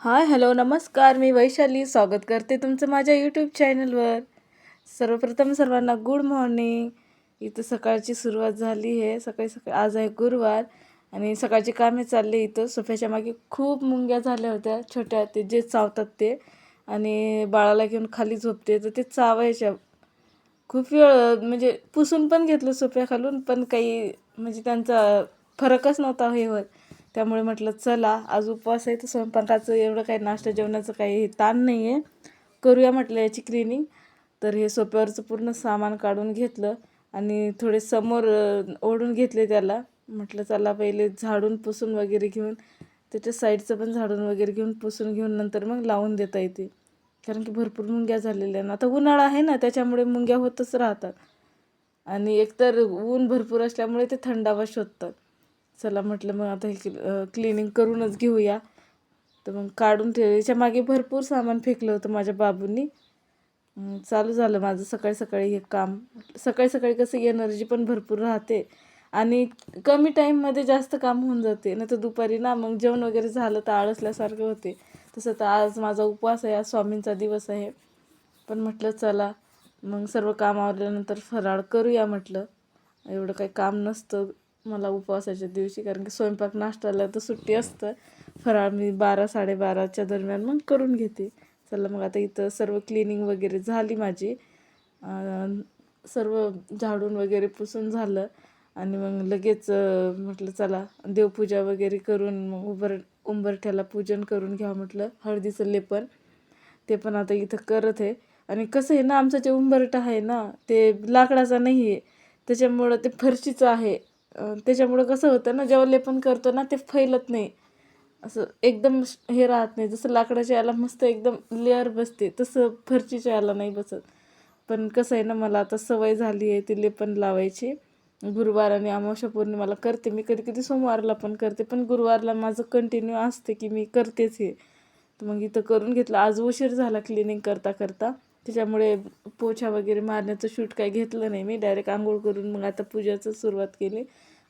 Hi hello नमस्कार. मी वैशाली स्वागत करते तुमचं माझ्या यूट्यूब चॅनलवर सर्वप्रथम सर्वांना गुड मॉर्निंग इथं सकाळची सुरुवात झाली आहे. सकाळी सकाळी आज आहे गुरुवार आणि सकाळची कामे चालले इथं. सोफ्याच्या मागे खूप मुंग्या झाल्या होत्या छोट्या. ते जे चावतात ते. आणि बाळाला घेऊन खाली झोपते. तर ते चावायच्या. खूप वेळ म्हणजे पुसून पण घेतलं सोफ्या खालून पण काही म्हणजे त्यांचा फरकच नव्हता हे होत. त्यामुळे म्हटलं चला आज उपवास आहे तर स्वयंपाकाचं एवढं काही नाश्ता जेवणाचं काही ताण नाही आहे करूया म्हटलं याची क्लिनिंग तर हे सोप्यावरचं पूर्ण सामान काढून घेतलं आणि थोडे समोर ओढून घेतले त्याला. म्हटलं चला पहिले झाडून पुसून वगैरे घेऊन त्याच्या साईडचं पण झाडून वगैरे घेऊन पुसून घेऊन नंतर मग लावून देता येते. कारण की भरपूर मुंग्या झालेल्या ना आता उन्हाळा आहे ना त्याच्यामुळे मुंग्या होतच राहतात. आणि एकतर ऊन भरपूर असल्यामुळे ते थंडावा शोधतात. चला म्हटलं मग आता हे क्लिनिंग करूनच घेऊया. तर मग काढून ठेव याच्या मागे भरपूर सामान फेकलं होतं माझ्या बाबूंनी. चालू झालं माझं सकाळी सकाळी हे काम. सकाळी सकाळी कसं एनर्जी पण भरपूर राहते. आणि कमी टाईममध्ये जास्त काम होऊन जाते. नाही तर दुपारी ना मग जेवण वगैरे झालं तर आळसल्यासारखं होते. तसं तर आज माझा उपवास आहे. आज स्वामींचा दिवस आहे. पण म्हटलं चला मग सर्व काम आवरल्यानंतर फराळ करूया म्हटलं. एवढं काही काम नसतं. मला उपवासाच्या दिवशी कारण की स्वयंपाक नाश्त्याला तर सुट्टी असतं. फराळ मी बारा साडेबाराच्या दरम्यान मग करून घेते. चला मग आता इथं सर्व क्लिनिंग वगैरे झाली माझी. सर्व झाडून वगैरे पुसून झालं. आणि मग लगेच म्हटलं चला देवपूजा वगैरे करून मग उंबर उंबरठ्याला पूजन करून घ्या म्हटलं हळदीचं लेपन. ते पण आता इथं करत आहे. आणि कसं आहे ना आमचं जे उंबरठा आहे ना ते लाकडाचा नाही आहे त्याच्यामुळं ते फरशीचं आहे. त्याच्यामुळं कसं होतं ना जेव्हा लेपन करतो ना ते फैलत नाही. असं एकदम श- हे राहत नाही. जसं लाकडाच्या याला मस्त एकदम लेअर बसते तसं फरशीच्या याला नाही बसत. पण कसं आहे ना मला आता सवय झाली आहे ती लेपन लावायची. गुरुवार आणि अमावस्या पौर्णिमाला करते मी. कधी कधी सोमवारला पण करते. पण गुरुवारला माझं कंटिन्यू असते की मी करतेच हे. तर मग इथं करून घेतलं. आज उशीर झाला क्लिनिंग करता करता त्याच्यामुळे पोछा वगैरे मारण्याचं शूट काही घेतलं नाही मी. डायरेक्ट आंघोळ करून मग आता पूजाचं सुरुवात केली.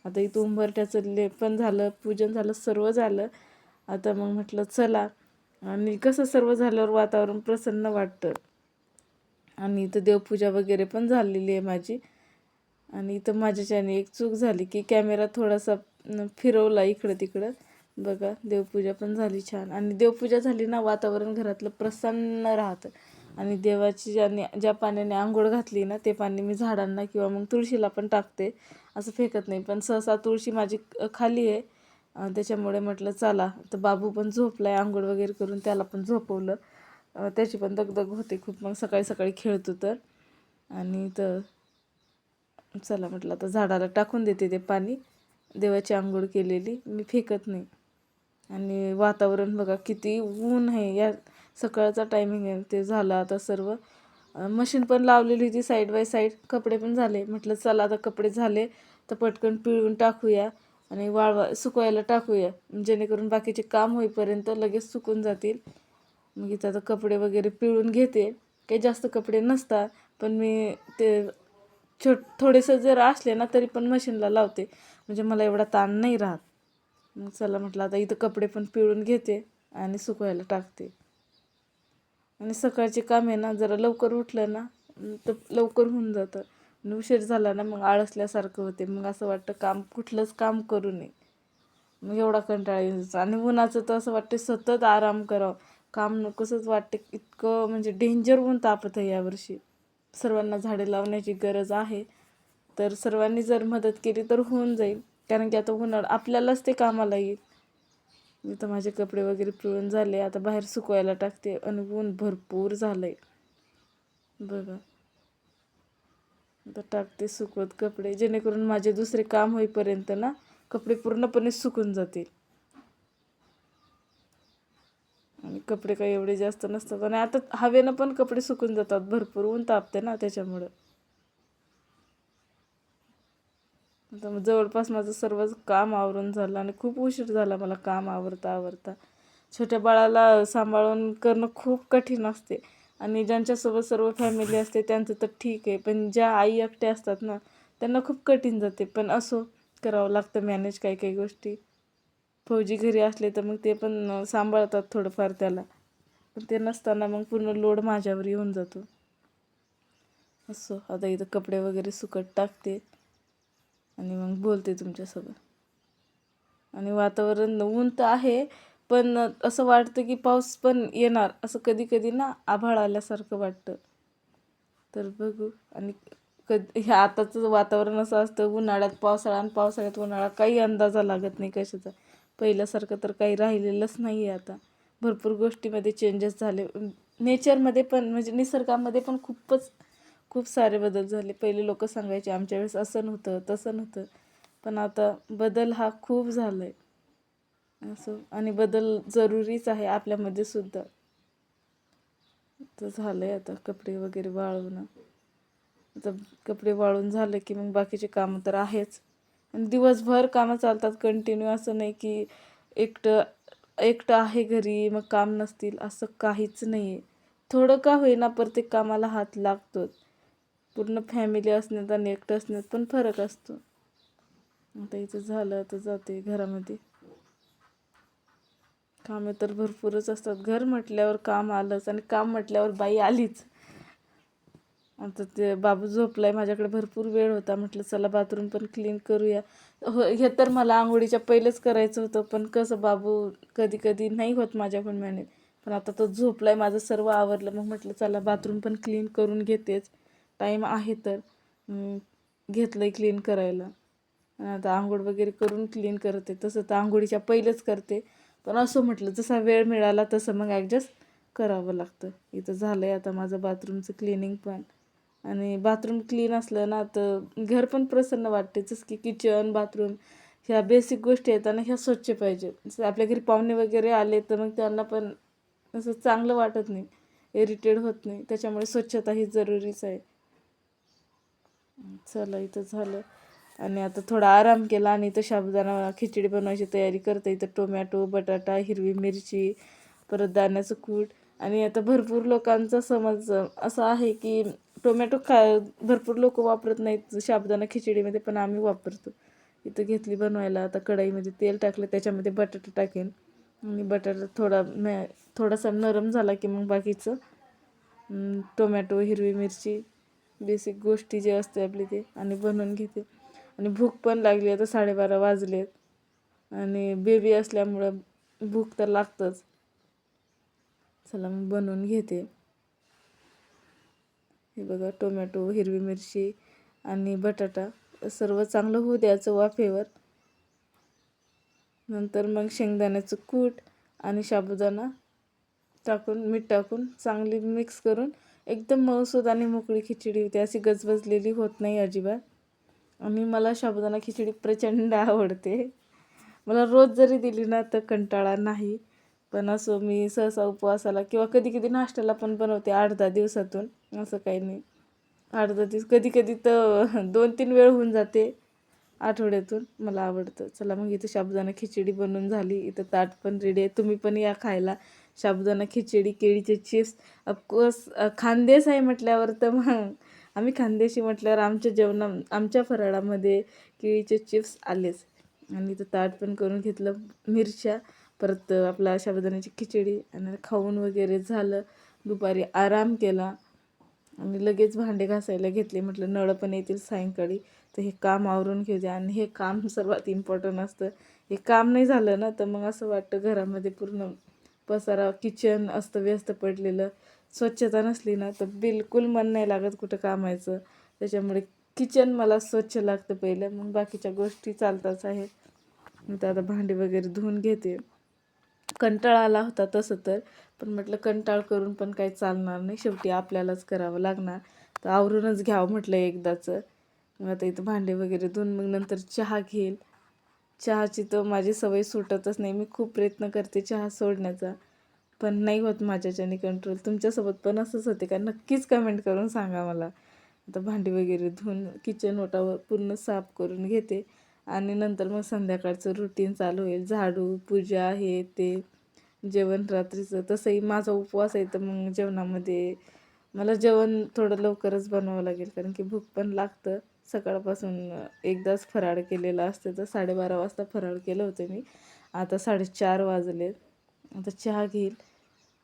आता इथं उंबरठ्याचं लेपन झालं पूजन झालं सर्व झालं. आता मग म्हटलं चला. आणि कसं सर्व झाल्यावर वातावरण प्रसन्न वाटतं. आणि इथं देवपूजा वगैरे पण झालेली आहे माझी. आणि इथं माझ्याच्याने एक चूक झाली की कॅमेरा थोडासा फिरवला इकडं तिकडं. बघा देवपूजा पण झाली छान. आणि देवपूजा झाली ना वातावरण घरातलं प्रसन्न राहतं. आणि देवाची ज्याने ज्या पाण्याने आंघोळ घातली ना ते पाणी मी झाडांना किंवा मग तुळशीला पण टाकते. असं फेकत नाही. पण सहसा तुळशी माझी खाली आहे. त्याच्यामुळे म्हटलं चला. तर बाबू पण झोपलाय आंघोळ वगैरे करून त्याला पण झोपवलं. त्याची पण दगदग होते खूप. मग सकाळी सकाळी खेळतो तर. आणि तर चला म्हटलं आता झाडाला टाकून देते ते पाणी. देवाची आंघोळ केलेली. मी फेकत नाही. आणि वातावरण बघा किती ऊन आहे. या सकाळचा टायमिंग आहे ते झालं आता सर्व. मशीन पण लावलेली होती साईड बाय साईड कपडे पण झाले. म्हटलं चला आता कपडे झाले तर पटकन पिळून टाकूया आणि वाळवा सुकवायला टाकूया. जेणेकरून बाकीचे काम होईपर्यंत लगेच सुकून जातील. मग इथं आता कपडे वगैरे पिळून घेते. काही जास्त कपडे नसतात पण मी ते छोट थोडेसे जर असले ना तरी पण मशीनला लावते. म्हणजे मला एवढा ताण नाही राहत. मग चला म्हटलं आता इथं कपडे पण पिळून घेते आणि सुकवायला टाकते. आणि सकाळचे काम आहे ना जरा लवकर उठलं ना तर लवकर होऊन जातं. आणि उशीर झाला ना मग आळसल्यासारखं होते. मग असं वाटतं काम कुठलंच काम करू नये. मग एवढा कंटाळा यायचा आणि उन्हाचं तर असं वाटते सतत आराम करावं. काम नकोसंच वाटते इतकं म्हणजे डेंजर ऊन तापत आहे यावर्षी सर्वांना झाडे लावण्याची गरज आहे. तर सर्वांनी जर मदत केली तर होऊन जाईल. कारण की आता उन्हाळा आपल्यालाच ते कामाला येईल. मी तर माझे कपडे वगैरे पिळून झाले. आता बाहेर सुकवायला टाकते. आणि ऊन भरपूर आहे बघा. आता टाकते सुकवत कपडे. जेणेकरून माझे दुसरे काम होईपर्यंत ना कपडे पूर्णपणे सुकून जातील. आणि कपडे काही एवढे जास्त नसतात. आणि आता हवेनं पण कपडे सुकून जातात. भरपूर ऊन तापते ना त्याच्यामुळं आता मग जवळपास माझं सर्वच काम आवरून झालं आणि खूप उशीर झाला मला काम आवरता आवरता. छोट्या बाळाला सांभाळून करणं खूप कठीण असते. आणि ज्यांच्यासोबत सर्व फॅमिली असते त्यांचं तर ठीक आहे. पण ज्या आई एकट्या असतात ना त्यांना खूप कठीण जाते. पण असो करावं लागतं मॅनेज काही काही गोष्टी. फौजी घरी असले तर मग ते पण सांभाळतात थोडंफार त्याला. पण ते नसताना मग पूर्ण लोड माझ्यावर येऊन जातो. असो आता इथं कपडे वगैरे सुकट टाकते. आणि मग बोलते तुमच्यासोबत. आणि वातावरण ऊन तर आहे पण असं वाटतं की पाऊस पण येणार. असं कधी कधी ना आभाळ आल्यासारखं वाटतं. तर बघू. आणि कधी ह्या आताचं वातावरण असं असतं उन्हाळ्यात पावसाळा आणि पावसाळ्यात उन्हाळा काही अंदाजा लागत नाही कशाचा. पहिल्यासारखं तर काही राहिलेलंच नाही आहे आता. भरपूर गोष्टीमध्ये चेंजेस झाले. नेचरमध्ये पण म्हणजे निसर्गामध्ये पण खूपच खूप सारे बदल झाले. पहिले लोक सांगायचे आमच्या वेळेस असं नव्हतं तसं नव्हतं. पण आता बदल हा खूप झाला आहे असं आणि बदल जरुरीच आहे आपल्यामध्ये सुद्धा. तर झालं आहे आता कपडे वगैरे वाळवणं. आता कपडे वाळून झालं की मग बाकीचे कामं तर आहेच. आणि दिवसभर कामं चालतात कंटिन्यू असं नाही की एकटं एकटं आहे घरी मग काम नसतील असं काहीच नाही आहे थोडं का होईना प्रत्येक कामाला हात लागतोच. पूर्ण फॅमिली असण्यात आणि एकटं असण्यात पण फरक असतो. आता इथं झालं तर जाते घरामध्ये. कामे तर भरपूरच असतात. घर म्हटल्यावर काम आलंच आणि काम म्हटल्यावर बाई आलीच. आता ते बाबू झोपलाय माझ्याकडे भरपूर वेळ होता. म्हटलं चला बाथरूम पण क्लीन करूया. हो हे तर मला आंघोळीच्या पहिलेच करायचं होतं पण कसं बाबू कधी कधी नाही होत माझ्याकडून मॅनेज पण आता तो झोपलाय माझं सर्व आवरलं. मग म्हटलं चला बाथरूम पण क्लीन करून घेतेच. टाईम आहे तर घेतलं आहे क्लीन करायला. आता आंघोळ वगैरे करून क्लीन करते. तसं तर आंघोळीच्या पहिलंच करते. पण असं म्हटलं जसा वेळ मिळाला तसं मग ॲडजस्ट करावं लागतं. इथं झालं आहे आता माझं बाथरूमचं क्लिनिंग पण. आणि बाथरूम क्लीन असलं ना तर घर पण प्रसन्न वाटते. जसं की किचन बाथरूम ह्या बेसिक गोष्टी आहेत आणि ह्या स्वच्छ पाहिजे जसं आपल्या घरी पाहुणे वगैरे आले तर मग त्यांना पण असं चांगलं वाटत नाही. इरिटेड होत नाही. त्याच्यामुळे स्वच्छता ही जरुरीच आहे. चला इथं झालं. आणि आता थोडा आराम केला आणि इथं साबुदाणा खिचडी बनवायची तयारी करते. इथं टोमॅटो बटाटा हिरवी मिरची परत दाण्याचं कूट. आणि आता भरपूर लोकांचा समज असा आहे की टोमॅटो खा भरपूर लोक वापरत नाहीत. साबुदाणा खिचडीमध्ये पण आम्ही वापरतो. इथं घेतली बनवायला. आता कढईमध्ये तेल टाकलं त्याच्यामध्ये बटाटा टाकेन. आणि बटाटा थोडा मॅ थोडासा नरम झाला की मग बाकीचं टोमॅटो हिरवी मिरची बेसिक गोष्टी जे असते आपली ते आणि बनवून घेते. आणि भूक पण लागली आता साडेबारा वाजलेत. आणि बेबी असल्यामुळं भूक तर लागतंच. चला मग बनवून घेते. हे बघा टोमॅटो हिरवी मिरची आणि बटाटा सर्व चांगलं होऊ द्यायचं वाफेवर. नंतर मग शेंगदाण्याचं कूट आणि साबुदाणा टाकून मीठ टाकून चांगली मिक्स करून एकदम मऊसूद आणि मोकळी खिचडी होते. अशी गजबजलेली होत नाही अजिबात. आणि मला साबुदाणा खिचडी प्रचंड आवडते. मला रोज जरी दिली ना तर कंटाळा नाही. पण असं मी सहसा उपवासाला किंवा कधी कधी नाश्त्याला पण बनवते आठ दहा दिवसातून. असं काही नाही. आठ दहा दिवस कधी कधी तर दोन तीन वेळ होऊन जाते आठवड्यातून. मला आवडतं. चला मग इथं साबुदाणा खिचडी बनवून झाली. इथं ताट पण रेडी आहे. तुम्ही पण या खायला. साबुदाणा खिचडी केळीचे चिप्स अफकोर्स खानदेश आहे म्हटल्यावर तर मग आम्ही खानदेशी म्हटल्यावर आमच्या जेवणा आमच्या फराळामध्ये केळीचे चिप्स आलेच. आणि तर ताट पण करून घेतलं मिरच्या परत आपला साबुदाण्याची खिचडी आणि खाऊन वगैरे झालं. दुपारी आराम केला. आणि लगेच भांडे घासायला घेतले. म्हटलं नळ पण येतील सायंकाळी. तर हे काम आवरून घेऊ द्या. आणि हे काम सर्वात इम्पॉर्टंट असतं. हे काम नाही झालं ना तर मग असं वाटतं घरामध्ये पूर्ण पसारा किचन अस्तव्यस्त पडलेलं स्वच्छता नसली ना तर बिलकुल मन नाही लागत कुठं कामायचं. त्याच्यामुळे किचन मला स्वच्छ लागतं पहिलं. मग बाकीच्या गोष्टी चालताच आहेत. मी तर आता भांडी वगैरे धुवून घेते. कंटाळा आला होता तसं तर. पण म्हटलं कंटाळ करून पण काही चालणार नाही. शेवटी आपल्यालाच करावं लागणार. तर आवरूनच घ्यावं म्हटलं एकदाचं. मग आता इथं भांडे वगैरे धुवून मग नंतर चहा घेईल. चहाची तर माझी सवय सुटतच नाही. मी खूप प्रयत्न करते चहा सोडण्याचा. पण नाही होत माझ्याच्याने कंट्रोल तुमच्यासोबत पण असंच होते का? नक्कीच कमेंट करून सांगा मला. आता भांडी वगैरे धुवून किचन ओटावर पूर्ण साफ करून घेते. आणि नंतर मग संध्याकाळचं रुटीन चालू होईल. झाडू पूजा हे ते जेवण रात्रीचं. तसंही माझा उपवास आहे तर मग जेवणामध्ये मला जेवण थोडं लवकरच बनवावं लागेल कारण की भूक पण लागतं. सकाळपासून एकदाच फराळ केलेला असतं तर साडेबारा वाजता फराळ केलं होतं मी. आता साडेचार वाजलेत आता चहा घेईल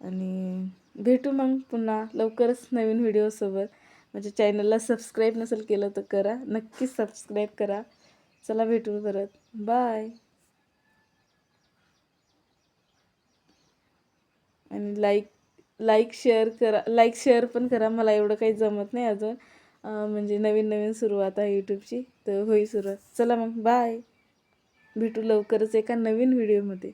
आणि भेटू मग पुन्हा लवकरच नवीन व्हिडिओसोबत. माझ्या चॅनलला सबस्क्राईब नसेल केलं तर करा. नक्कीच सबस्क्राईब करा. चला भेटू परत. बाय. आणि लाईक लाईक शेअर करा लाईक शेअर पण करा. मला एवढं काही जमत नाही अजून. म्हणजे नवीन नवीन सुरुवात आहे यूट्यूबची तर होई सुरुवात. चला मग बाय भेटू लवकरच एका नवीन व्हिडिओमध्ये